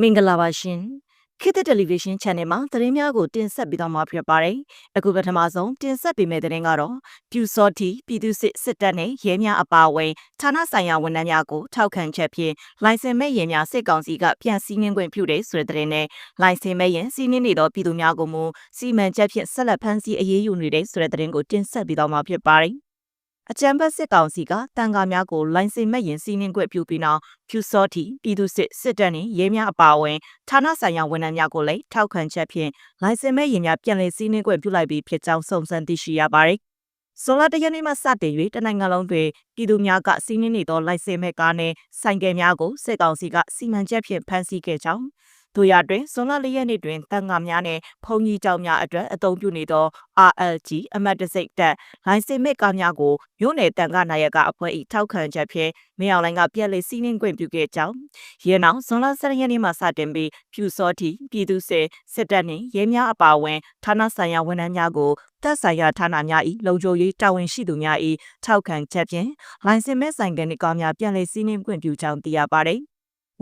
မင်္ဂလာပါရှင်ခေတ်သစ်တယ်လီဗီရှင်း channel မှာသတင်းများကိုတင်ဆက်ပေးသွားမှာဖြစ်ပါတယ်အခုပထမဆုံးတင်ဆက်ပေးမယ့်သတင်းကတော့ပြူစောတီပြည်သူစစ်စစ်တပ်နဲ့ရဲများအပါအဝင်ဌာနဆိုင်ရာဝန်ထမ်းများကိုထောက်ခံချက်ဖြင့်လိုင်စင်မဲ့ရဲများစစ်ကောင်စီကပြန်စည်းနှင်းခွင့်ပြုတဲ့ဆိုတဲ့သတင်းနဲ့လိုင်စင်မဲ့ရဲစည်းနှင်းနေသောပြည်သူများကိုမူစီမံချက်ဖြင့်ဆက်လက်ဖမ်းဆီးအရေးယူနေတဲ့ဆိုတဲ့သတင်းကိုတင်ဆက်ပေးသွားမှာဖြစ်ပါတယ် အကြံဘတ်စစ်ကောင်စီကတန်ကားများကိုလိုင်စင်မဲ့ရင်စီးနှင်းခွင့်ပြုပြီးနောက်ဖြူစောတီပြည်သူစစ်စစ်တပ်နဲ့ရဲများအပါအဝင်ဌာနဆိုင်ရာဝန်ထမ်းများကိုလည်းထောက်ခံချက်ဖြင့်လိုင်စင်မဲ့ရင်များပြန်လည်စီးနှင်းခွင့်ပြုလိုက်ပြီးဖြစ်ကြောင်းစုံစမ်းသိရှိရပါတယ်။ဇွန်လတရက်နေ့မှစတင်၍တနိုင်ငံလုံးတွင်ပြည်သူများကစီးနှင်းနေသောလိုင်စင်မဲ့ကားနှင့်ဆိုင်ကယ်များကိုစစ်ကောင်စီကစီမံချက်ဖြင့်ဖမ်းဆီးခဲ့ကြောင်း တို့ရတွင်ဇွန်လ၄ရက်နေ့တွင်တန်ငါများနှင့်ဖုန်ကြီးကြောင်များအတွက်အသုံးပြုနေသော RLG အမတ်တစိတ်တက်လိုင်စင်မစ်ကားများကိုမြို့နယ်တန်ခနာယကအဖွဲ့၏ထောက်ခံချက်ဖြင့်မင်းအောင်လိုင်ကပြက်လေးစီးနှင်းခွင့်ပြုခဲ့ကြောင်းရဲနောက်ဇွန်လ၁ရက်နေ့မှစတင်ပြီးဖြူစောတီပြည်သူစစ်စစ်တပ်နှင့်ရဲများအပါအဝင်ဌာနဆိုင်ရာဝန်ထမ်းများကိုတပ်ဆိုင်ရာဌာနများ၏လုံခြုံရေးတာဝန်ရှိသူများ၏ထောက်ခံချက်ဖြင့်လိုင်စင်မဲ့ဆိုင်ကနေကားများပြန်လည်စီးနှင်းခွင့်ပြုကြောင်းသိရပါသည်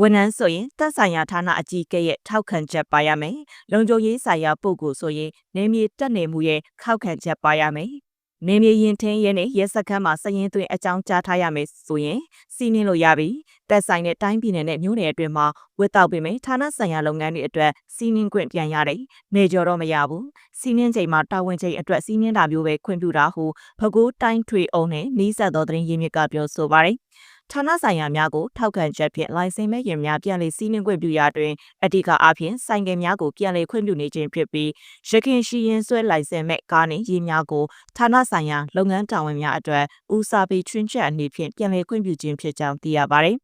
ဝန်ထမ်းဆိုရင်တပ်ဆိုင်ရာဌာနအကြီးအကဲရဲ့ထောက်ခံချက်ပါရမယ်။လုံခြုံရေးဆိုင်ရာပုဂ္ဂိုလ်ဆိုရင်နေမြေတက်နေမှုရဲ့ထောက်ခံချက်ပါရမယ်။နေမြေရင်ထင်းရဲနဲ့ရဲစခန်းမှာစရင်သွင်းအကြောင်းကြားထားရမယ်ဆိုရင်စီးနှင်းလို့ရပြီ။တပ်ဆိုင်တဲ့တိုင်းပြည်နယ်နဲ့မြို့နယ်အတွင်းမှာဝတ်တောက်ပေးမယ်ဌာနဆိုင်ရာလုပ်ငန်းတွေအတွက်စီးနှင်းခွင့်ပြန်ရတယ်။နေကြော်တော့မရဘူး။စီးနှင်းချိန်မှာတာဝန်ချိန်အတွက်စီးနှင်းတာမျိုးပဲခွင့်ပြုတာဟုဖကိုးတိုင်းထွေအောင်နဲ့နီးစပ်သောသတင်းရင်းမြစ်ကပြောဆိုပါတယ်။ ဌာနဆိုင်ရာများကိုထောက်ခံချက်ဖြင့်လိုင်စင်မဲ့ရင်များပြန်လည်စီးနှင်းခွင့်ပြုရာတွင်အဓိကအဖြစ်ဆိုင်ကယ်များကိုပြန်လည်ခွင့်ပြုနေခြင်းဖြစ်ပြီးရခင်ရှိရင်ဆွဲလိုင်စင်မဲ့ကားနှင့်ရေများကိုဌာနဆိုင်ရာလုပ်ငန်းတာဝန်များအတွက်ဦးစားပေးချွင်းချက်အနေဖြင့်ပြန်လည်ခွင့်ပြုခြင်းဖြစ်ကြောင်းသိရပါသည်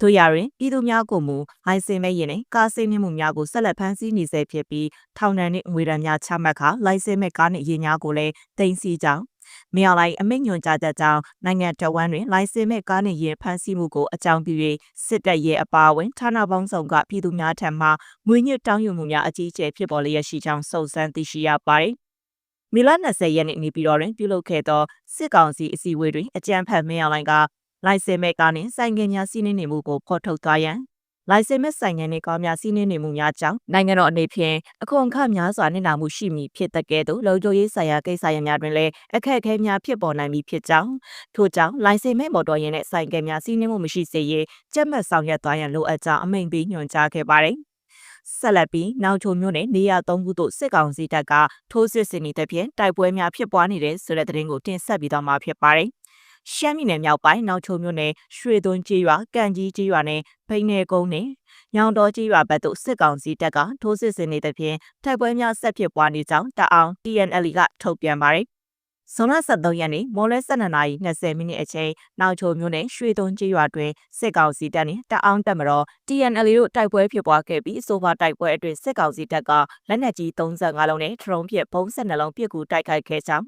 တို့ရရင်ပြည်သူများကိုမူလိုင်စင်မဲ့ရင်နဲ့ကားစိတ်မြမှုများကိုဆက်လက်ဖမ်းဆီးနေဆဲဖြစ်ပြီးထောင်ဒဏ်နှင့်ငွေဒဏ်များချမှတ်ခါလိုင်စင်မဲ့ကားနှင့်ရေများကိုလည်းတင်စီကြောင်း မင်းအောင်လိုင်အမိန့်ညွှန်ကြားချက်ကြောင့်နိုင်ငံတော်ဝန်တွင်လိုင်စင်မဲ့ကားနှင့်ရင်ဖမ်းဆီးမှုကိုအကြောင်းပြု၍စစ်တပ်ရဲ့အပါအဝင်ဌာနပေါင်းစုံကပြည်သူများထံမှငွေညှစ်တောင်းယူမှုများအကြီးအကျယ်ဖြစ်ပေါ်လျက်ရှိကြောင်းစုံစမ်းသိရှိရပါတယ်။မီလ20ရက်နေ့နေပြည်တော်တွင်ပြုလုပ်ခဲ့သောစစ်ကောင်စီအစည်းအဝေးတွင်အကြံဖတ်မင်းအောင်လိုင်ကလိုင်စင်မဲ့ကားနှင့်ဆိုင်ငယ်များစီးနှင်းနေမှုကိုဖော်ထုတ်သွားရန် လိုင်စင်မဲ့ဆိုင်ငံနှင့်ကောင်းများစီးနှင်းနေမှုများကြောင့်နိုင်ငံတော်အနေဖြင့်အခွန်အခများစွာနစ်နာမှုရှိမည်ဖြစ်တဲ့ကဲ့သို့လုံခြုံရေးဆိုင်ရာကိစ္စရပ်များတွင်လည်းအခက်အခဲများဖြစ်ပေါ်နိုင်မည်ဖြစ်ကြောင်းထို့ကြောင့်လိုင်စင်မဲ့မော်တော်ယာဉ်နှင့်ဆိုင်ကယ်များစီးနှင်းမှုမရှိစေရေးကြက်မှတ်ဆောင်ရွက်သွားရန်လိုအပ်ကြောင်းအမိန့်ပေးညွှန်ကြားခဲ့ပါတယ်ဆက်လက်ပြီးနောက်ချုံမျိုးနဲ့နေရသုံးခုတို့စစ်ကောင်စီတပ်ကထိုးစစ်ဆင်နေတဲ့ဖြင့်တိုက်ပွဲများဖြစ်ပွားနေတဲ့ဆိုတဲ့သတင်းကိုတင်ဆက်ပြီးတော့မှာဖြစ်ပါတယ်။ ရှမ်းပြည်နယ်မြောက်ပိုင်းနောက်ချုံမြို့နယ်ရွှေသွန်းကျေးရွာကန့်ကြီးကျေးရွာနဲ့ဖိနေကုန်းနဲ့ညောင်တော်ကျေးရွာဘက်သို့စစ်ကောင်စီတပ်ကထိုးစစ်ဆင်နေတဲ့ဖြင့်တိုက်ပွဲများဆက်ဖြစ်ပွားနေကြောင်းတအောင် TNL ကထုတ်ပြန်ပါတယ် ဇွန်လ23ရက်နေ့မော်လဲ12:20မိနစ်အချိန်နောက်ချိုမြို့နယ်ရွှေသွန်းကျေးရွာတွင်စစ်ကောင်စီတပ်နှင့်တအောင်တပ်မတော် TNL တို့တိုက်ပွဲဖြစ်ပွားခဲ့ပြီးဆိုပါတိုက်ပွဲအတွင်းစစ်ကောင်စီတပ်ကလက်နက်ကြီး35လုံးနဲ့ထရုံးဖြင့်ဘုံ12လုံးပစ်ကူတိုက်ခိုက်ခဲ့ကြောင်း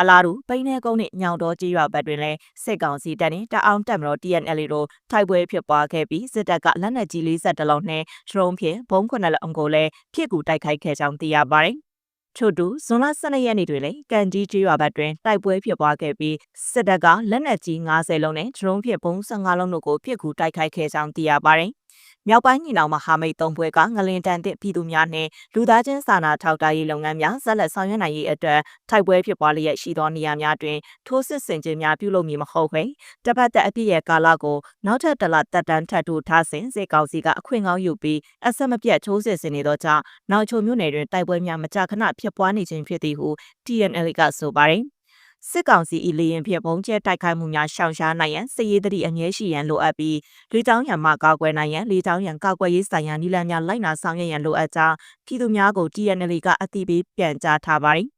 အလားတူပိန်းနေကုန်းနဲ့ညောင်တော်ကြီးရွာဘက်တွင်လည်းစစ်ကောင်စီတပ်နှင့်တအောင်တပ်မတော် TNL တို့ထိုက်ပွဲဖြစ်ပွားခဲ့ပြီးစစ်တပ်ကလက်နက်ကြီး42လုံးနဲ့ဒရုန်းဖြင့်ဘုံ9လုံးကိုလည်းဖြစ်ကူတိုက်ခိုက်ခဲ့ကြောင်းသိရပါတယ်။ ထို့တူဇွန်လ12ရက်နေ့တွင်လည်းကန်ကြီးကျွော်ဘက်တွင်တိုက်ပွဲဖြစ်ပွားခဲ့ပြီးစစ်တပ်ကလက်နက်ကြီး90လုံးနဲ့ဒရုန်းဖြင့်ဘုံ15လုံးတို့ကိုပစ်ကူတိုက်ခိုက်ခဲ့ကြောင်းသိရပါတယ်။ မြောက်ပိုင်းညီနောင်မဟာမိတ်သုံးဘွဲကငလင်တန်တဲ့ပြည်သူများနဲ့လူသားချင်းစာနာထောက်ထားရေးလုပ်ငန်းများဆက်လက်ဆောင်ရွက်နိုင်ရေးအတွက်ထိုက်ပွဲဖြစ်ပွားလျက်ရှိသောနေရာများတွင်ထိုးစစ်ဆင်ခြင်းများပြုလုပ်မည်မဟုတ်ဘဲတပတ်သက်အပြည့်ရဲ့ကာလကိုနောက်ထပ်တလတက်တန်းထပ်ထိုးထားစဉ်စေကောင်စီကအခွင့်ကောင်းယူပြီးအဆက်မပြတ်ထိုးစစ်ဆင်နေသောကြောင့်နောက်ချုံမြို့နယ်တွင်တိုက်ပွဲများမကြာခဏဖြစ်ပွားနေခြင်းဖြစ်သည်ဟု TNL ကဆိုပါတယ် စစ်ကောင်စီ၏လေရင်ဖြင့်ပုံကျဲတိုက်ခိုက်မှုများရှောင်ရှားနိုင်ရန်စစ်ရေးတတိအငြင်းရှိရန်လိုအပ်ပြီးလေကြောင်းရန်မှကောက်ွယ်နိုင်ရန်လေကြောင်းရန်ကောက်ွယ်ရေးဆိုင်ရာနည်းလမ်းများလိုက်နာဆောင်ရွက်ရန်လိုအပ်ကြောင်းပြည်သူများကို TNL ကအသိပေးပြန်ကြားထားပါသည်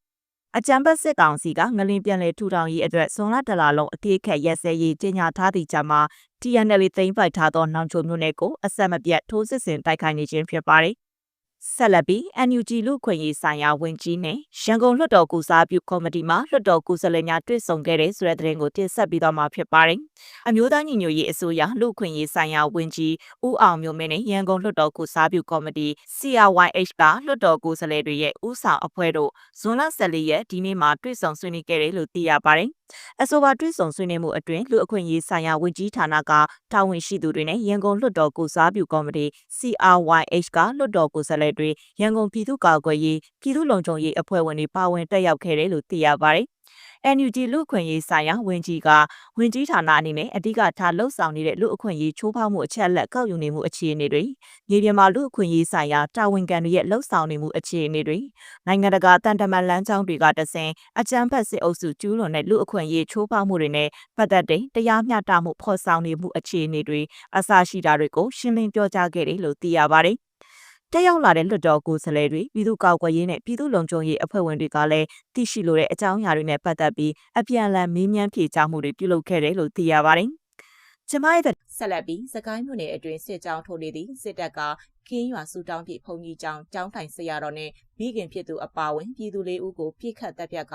အကြံပတ်စစ်ကောင်စီကငလင်ပြန်လေထူထောင်ရေးအတွက်ဇွန်လတလလုံးအတိအခက်ရက်စဲရေးကြေညာထားသည့်ကြမှာ TNL သိမ်းပိုက်ထားသောနောင်ချိုမျိုးနယ်ကိုအဆက်မပြတ်ထိုးစစ်ဆင်တိုက်ခိုက်နေခြင်းဖြစ်ပါတယ် ဆက်လက်ပြီး NUG လူခွင့်ရေးဆိုင်ရာဝန်ကြီးနဲ့ရန်ကုန်လွှတ်တော်ကူစားပြုကော်မတီမှလွှတ်တော်ကူစလဲများတွေ့ဆုံခဲ့တဲ့ဆိုတဲ့သတင်းကိုတင်ဆက်ပြီးတော့မှာဖြစ်ပါတယ်။အမျိုးသားညီညွတ်ရေးအစိုးရလူခွင့်ရေးဆိုင်ရာဝန်ကြီးဦးအောင်မျိုးမင်းနဲ့ရန်ကုန်လွှတ်တော်ကူစားပြုကော်မတီ CRYH ကလွှတ်တော်ကူစလဲတွေရဲ့ဦးဆောင်အဖွဲ့တို့ဇွန်လ14ရက်ဒီနေ့မှာတွေ့ဆုံဆွေးနွေးခဲ့တယ်လို့သိရပါတယ်။အဆိုပါတွဲဆောင်ဆွေးနွေးမှုအတွင်းလူအခွင့်အရေးဆိုင်ရာဝန်ကြီးဌာနကတာဝန်ရှိသူတွေနဲ့ရန်ကုန်လွှတ်တော်ကိုစားပြုကော်မတီ CRYH ကလွှတ်တော်ကိုယ်စားလှယ်တွေရန်ကုန်ပြည်သူ့ကာကွယ်ရေးပြည်သူ့လုံခြုံရေးအဖွဲ့ဝင်တွေပါဝင်တက်ရောက်ခဲ့တယ်လို့သိရပါတယ်။ NUG လူအခွင့်အရေးဆိုင်ရာဝန်ကြီးကဝန်ကြီးဌာနအနေနဲ့အဓိကထားလှုပ်ဆောင်နေတဲ့လူအခွင့်အရေးချိုးဖောက်မှုအချက်အလက်ကောက်ယူနေမှုအခြေအနေတွေမြေပြင်မှာလူအခွင့်အရေးဆိုင်ရာတာဝန်ခံတွေရဲ့လှုပ်ဆောင်နေမှုအခြေအနေတွေနိုင်ငံတကာတန်တမန်လမ်းကြောင်းတွေကတဆင်အကြမ်းဖက်စစ်အုပ်စုကျူးလွန်တဲ့လူအခွင့်အရေးချိုးဖောက်မှုတွေနဲ့ပတ်သက်တဲ့တရားမျှတမှုဖော်ဆောင်နေမှုအခြေအနေတွေအစရှိတာတွေကိုရှင်းလင်းပြောကြားခဲ့တယ်လို့သိရပါတယ်။ တက်ရောက်လာတဲ့လွှတ်တော်ကိုယ်စားလှယ်တွေပြည်သူ့ကောက်ကွယ်ရေးနဲ့ပြည်သူ့လုံခြုံရေးအဖွဲ့ဝင်တွေကလည်းသိရှိလိုတဲ့အကြောင်းအရာတွေနဲ့ပတ်သက်ပြီးအပြန်အလှန်မေးမြန်းဖြေကြားမှုတွေပြုလုပ်ခဲ့တယ်လို့သိရပါတယ်။ကျမရဲ့ဆက်လက်ပြီးစကိုင်းမြို့နယ်အတွင်းစစ်ကြောင်းထိုးနေသည့်စစ်တပ်ကကင်းရွာစုတောင်းပြဖုန်ကြီးကျောင်းကျောင်းထိုင်ဆရာတော်နဲ့မိခင်ဖြစ်သူအပါဝင်ပြည်သူလေးဦးကိုပြစ်ခတ်တပ်ဖြတ်က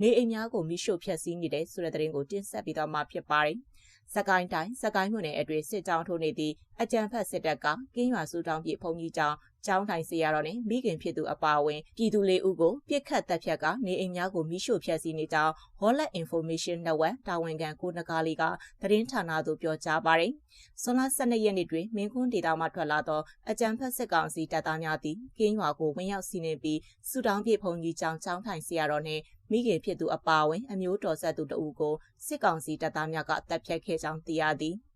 နေအိမ်များကိုမိရှို့ဖျက်ဆီးနေတယ်ဆိုတဲ့သတင်းကိုတင်ဆက်ပြီးတော့မှဖြစ်ပါတယ်။စကိုင်းတိုင်းစကိုင်းမြို့နယ်အတွင်းစစ်ကြောင်းထိုးနေသည့်အကြံဖတ်စစ်တပ်ကကင်းရွာစုတောင်းပြဖုန်ကြီးကျောင်း ကျောင်းထိုင်ဆရာတော်နဲ့မိခင်ဖြစ်သူအပါအဝင်ပြည်သူလေးဦးကိုပြစ်ခတ်တပ်ဖြတ်ကနေအိမ်များကိုမိရှို့ဖျက်ဆီးနေကြောင်း Wallet Information Network တာဝန်ခံကိုနဂါလီကသတင်းဌာနသို့ပြောကြားပါတယ်။ဆွန်လ12ရက်နေ့တွင်မင်းကွန်းဒေသမှထွက်လာသောအကြံဖက်စစ်ကောင်စီတပ်သားများသည်ကင်းရွာကိုဝင်ရောက်စီးနင်းပြီးစုတောင်းပြဖုန်ကြီးကျောင်းကျောင်းထိုင်ဆရာတော်နှင့်မိခင်ဖြစ်သူအပါအဝင်အမျိုးတော်ဆက်သူတဦးကိုစစ်ကောင်စီတပ်သားများကတပ်ဖြတ်ခဲ့ကြောင်းသိရသည်။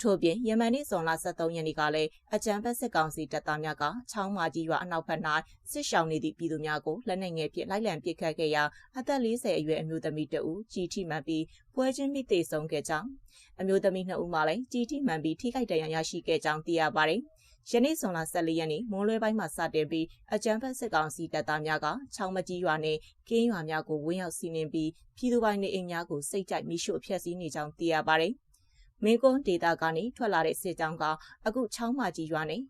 ထို့ပြင်ယမန်နေ့ဇွန်လ23ရက်နေ့ကလည်းအကြံဖက်စစ်ကောင်စီတပ်သားများကချောင်းမာကြီးရွာအနောက်ဘက်၌စစ်ရှောင်နေသည့်ပြည်သူများကိုလက်နက်ငယ်ဖြင့်လိုက်လံပစ်ခတ်ခဲ့ရာအသက်40အရွယ်အမျိုးသမီးတဦးကြီးထိမှန်ပြီးပွဲချင်းမိသေဆုံးခဲ့ကြောင်းအမျိုးသမီး2ဦးမှလည်းကြီးထိမှန်ပြီးထိခိုက်ဒဏ်ရာရရှိခဲ့ကြောင်းသိရပါတယ်။ယနေ့ဇွန်လ14ရက်နေ့မွန်းလွဲပိုင်းမှာစတင်ပြီးအကြံဖက်စစ်ကောင်စီတပ်သားများကချောင်းမကြီးရွာနဲ့ကင်းရွာများကိုဝင်းရောက်စီးနင်းပြီးပြည်သူပိုင်းနေအိမ်များကိုစိတ်ကြိုက်မိရှို့ဖျက်ဆီးနေကြောင်းသိရပါတယ်။ မင်းကွန်းဒေတာကနေထွက်လာတဲ့စစ်ကြောင်းကအခုချောင်းမကြီးရွာနဲ့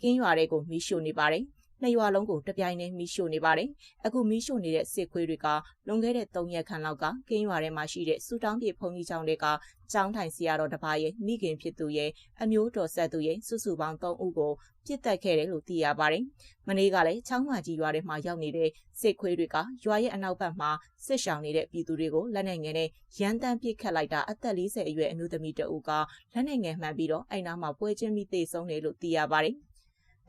ကင်းရွာတွေကိုမီးရှို့နေပါတယ်။ နှစ်ရွာလုံးကိုတပြိုင်တည်းမီးရှို့နေပါတယ်။အခုမီးရှို့နေတဲ့စစ်ခွေးတွေကလွန်ခဲ့တဲ့3ရက်ခန့်လောက်ကကင်းရွာထဲမှာရှိတဲ့စူတောင်းပြေဖုန်ကြီးကျောင်းတွေကကျောင်းထိုင်ဆရာတော်တစ်ပါးရဲ့မိခင်ဖြစ်သူရဲ့အမျိုးတော်ဆက်သူရဲ့စုစုပေါင်း3ဦးကိုပြစ်တက်ခဲ့တယ်လို့သိရပါတယ်။မနေ့ကလည်းချောင်းမကြီးရွာထဲမှာရောက်နေတဲ့စစ်ခွေးတွေကရွာရဲ့အနောက်ဘက်မှာစစ်ရှောင်နေတဲ့ပြည်သူတွေကိုလက်နက်ငယ်နဲ့ရန်တမ်းပစ်ခတ်လိုက်တာအသက်40အရွယ်အမျိုးသမီးတဦးကလက်နက်ငယ်မှန်ပြီးတော့အိမ်နာမှာပွဲချင်းပြီးသေဆုံးတယ်လို့သိရပါတယ်။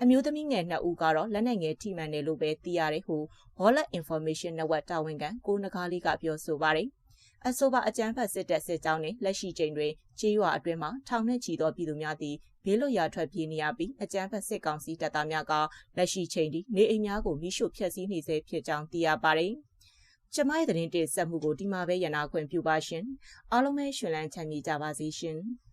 အမျိုးသမီးငယ်နှစ်ဦးကတော့လက်နက်ငယ်ထိမှန်တယ်လို့ပဲသိရတယ်ဟု Wallet Information Network တာဝန်ခံကိုနဂါးလေးကပြောဆိုပါတယ်။အဆိုပါအကြမ်းဖက်စစ်တပ်စစ်ကြောင်းနဲ့လက်ရှိချိန်တွင်ကြေးရွာအတွင်းမှာထောင်နဲ့ချီသောပြည်သူများသည်ဘေးလွတ်ရာထွက်ပြေးနေရပြီးအကြမ်းဖက်စစ်ကောင်စီတပ်သားများကလက်ရှိချိန်ထိနေအိမ်များကိုမိရှို့ဖျက်ဆီးနေစေဖြစ်ကြောင်းသိရပါတယ်။ကျမရဲ့သတင်းတင်ဆက်မှုကိုဒီမှာပဲရနာခွင့်ပြုပါရှင်။အားလုံးပဲရှင်လန်းချမ်းမြေကြပါစေရှင်။